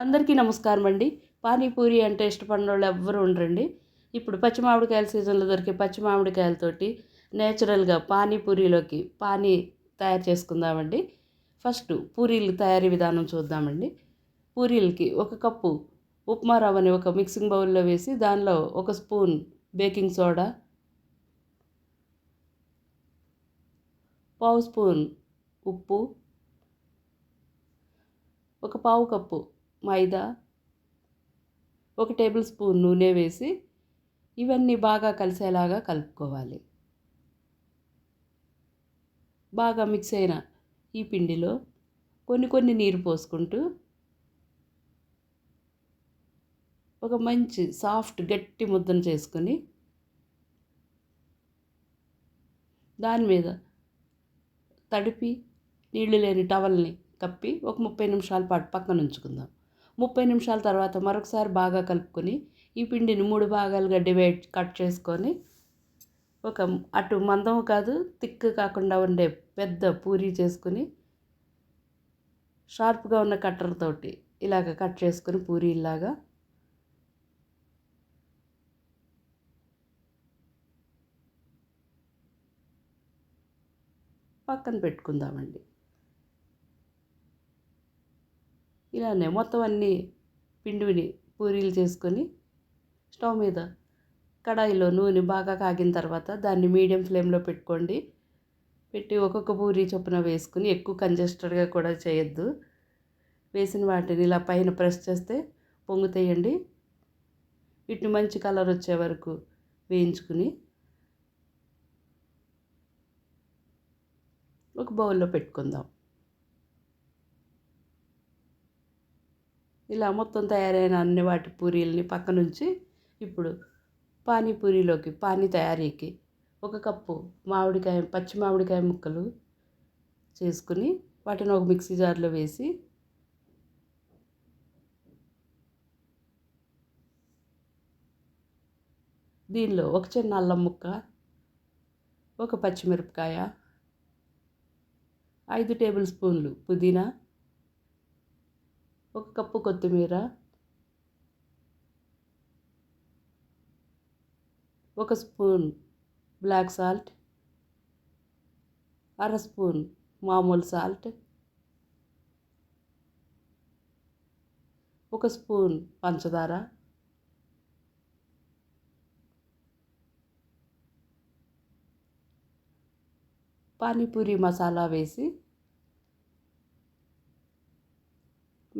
అందరికీ నమస్కారం అండి. పానీపూరి అంటే ఇష్టపడిన వాళ్ళు ఎవ్వరు ఉండరండి. ఇప్పుడు పచ్చి మామిడికాయల సీజన్లో దొరికే పచ్చి మామిడికాయలతోటి నేచురల్గా పానీపూరిలోకి పానీ తయారు చేసుకుందామండి. ఫస్ట్ పూరీలు తయారీ విధానం చూద్దామండి. పూరీలకి ఒక కప్పు ఉప్మా రవ్వని ఒక మిక్సింగ్ బౌల్లో వేసి దానిలో ఒక స్పూన్ బేకింగ్ సోడా పావు స్పూన్ ఉప్పు ఒక పావు కప్పు మైదా ఒక టేబుల్ స్పూన్ నూనె వేసి ఇవన్నీ బాగా కలిసేలాగా కలుపుకోవాలి. బాగా మిక్స్ అయిన ఈ పిండిలో కొన్ని కొన్ని నీరు పోసుకుంటూ ఒక మంచి సాఫ్ట్ గట్టి ముద్దను చేసుకొని దాని మీద తడిపి నీళ్ళు లేని టవల్ని కప్పి ఒక ముప్పై నిమిషాల పాటు పక్కన ఉంచుకుందాం. ముప్పై నిమిషాల తర్వాత మరొకసారి బాగా కలుపుకొని ఈ పిండిని మూడు భాగాలుగా డివైడ్ కట్ చేసుకొని ఒక అటు మందం కాదు తిక్కు కాకుండా ఉండే పెద్ద పూరి చేసుకుని షార్ప్గా ఉన్న కట్టర్తోటి ఇలాగ కట్ చేసుకుని పూరీలాగా పక్కన పెట్టుకుందామండి. ఇలానే మొత్తం అన్నీ పిండివిని పూరీలు చేసుకొని స్టవ్ మీద కడాయిలో నూనె బాగా కాగిన తర్వాత దాన్ని మీడియం ఫ్లేమ్లో పెట్టుకోండి. పెట్టి ఒక్కొక్క పూరి చొప్పున వేసుకుని ఎక్కువ కంజెస్టెడ్గా కూడా చేయొద్దు. వేసిన వాటిని ఇలా పైన ప్రెస్ చేస్తే పొంగుతాయండి. వీటిని మంచి కలర్ వచ్చే వరకు వేయించుకుని ఒక బౌల్లో పెట్టుకుందాం. ఇలా మొత్తం తయారైన అన్ని వాటి పూరీలని పక్క నుంచి ఇప్పుడు పానీపూరిలోకి పానీ తయారీకి ఒక కప్పు మామిడికాయ పచ్చి మామిడికాయ ముక్కలు చేసుకుని వాటిని ఒక మిక్సీ జార్లో వేసి దీనిలో ఒక చిన్న అల్లం ముక్క ఒక పచ్చిమిరపకాయ ఐదు టేబుల్ స్పూన్లు పుదీనా ఒక కప్పు కొత్తిమీర ఒక స్పూన్ బ్లాక్ సాల్ట్ అర స్పూన్ మామూలు సాల్ట్ ఒక స్పూన్ పంచదార పానీపూరి మసాలా వేసి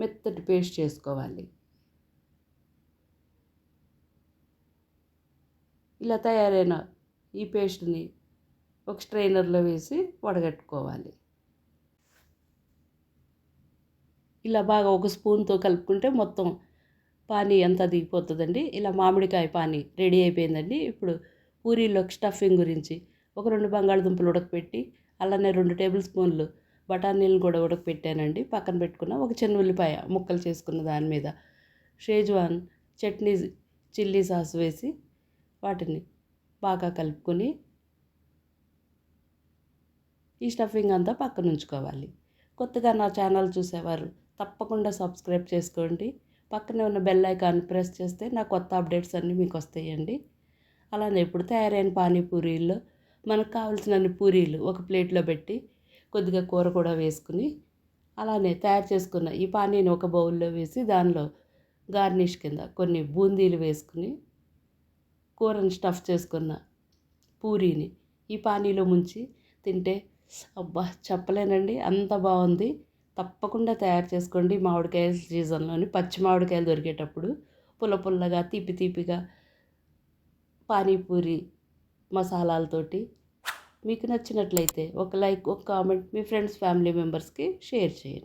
మెత్తటి పేస్ట్ చేసుకోవాలి. ఇలా తయారైన ఈ పేస్ట్ని ఒక స్ట్రైనర్లో వేసి వడగట్టుకోవాలి. ఇలా బాగా ఒక స్పూన్తో కలుపుకుంటే మొత్తం పానీ అంతా దిగిపోతుందండి. ఇలా మామిడికాయ పానీ రెడీ అయిపోయిందండి. ఇప్పుడు పూరీలోకి స్టఫింగ్ గురించి ఒక రెండు బంగాళదుంపలు ఉడకపెట్టి అలానే రెండు టేబుల్ స్పూన్లు బఠానీలను కూడా ఉడకపెట్టానండి పక్కన పెట్టుకున్న ఒక చిన్న ఉల్లిపాయ ముక్కలు చేసుకున్న దాని మీద షేజ్వాన్ చట్నీ చిల్లీ సాస్ వేసి వాటిని బాగా కలుపుకొని ఈ స్టఫింగ్ అంతా పక్కన ఉంచుకోవాలి. కొత్తగా నా ఛానల్ చూసేవారు తప్పకుండా సబ్స్క్రైబ్ చేసుకోండి. పక్కనే ఉన్న బెల్ ఐకాన్ ప్రెస్ చేస్తే నా కొత్త అప్డేట్స్ అన్నీ మీకు వస్తాయండి. అలానే ఇప్పుడు తయారైన పానీపూరీల్లో మనకు కావాల్సిన పూరీలు ఒక ప్లేట్లో పెట్టి కొద్దిగా కూర కూడా వేసుకుని అలానే తయారు చేసుకున్న ఈ పానీని ఒక బౌల్లో వేసి దానిలో గార్నిష్ కింద కొన్ని బూందీలు వేసుకుని కూరని స్టఫ్ చేసుకున్న పూరీని ఈ పానీలో ముంచి తింటే అబ్బా చెప్పలేనండి. అంత బాగుంది. తప్పకుండా తయారు చేసుకోండి. మామిడికాయల సీజన్లోని పచ్చి మామిడికాయలు దొరికేటప్పుడు పుల్ల పుల్లగా తీపి తీపిగా పానీపూరి మసాలాలతోటి మీకు నచ్చినట్లయితే ఒక లైక్ ఒక కామెంట్ మీ ఫ్రెండ్స్ ఫ్యామిలీ మెంబర్స్కి షేర్ చేయండి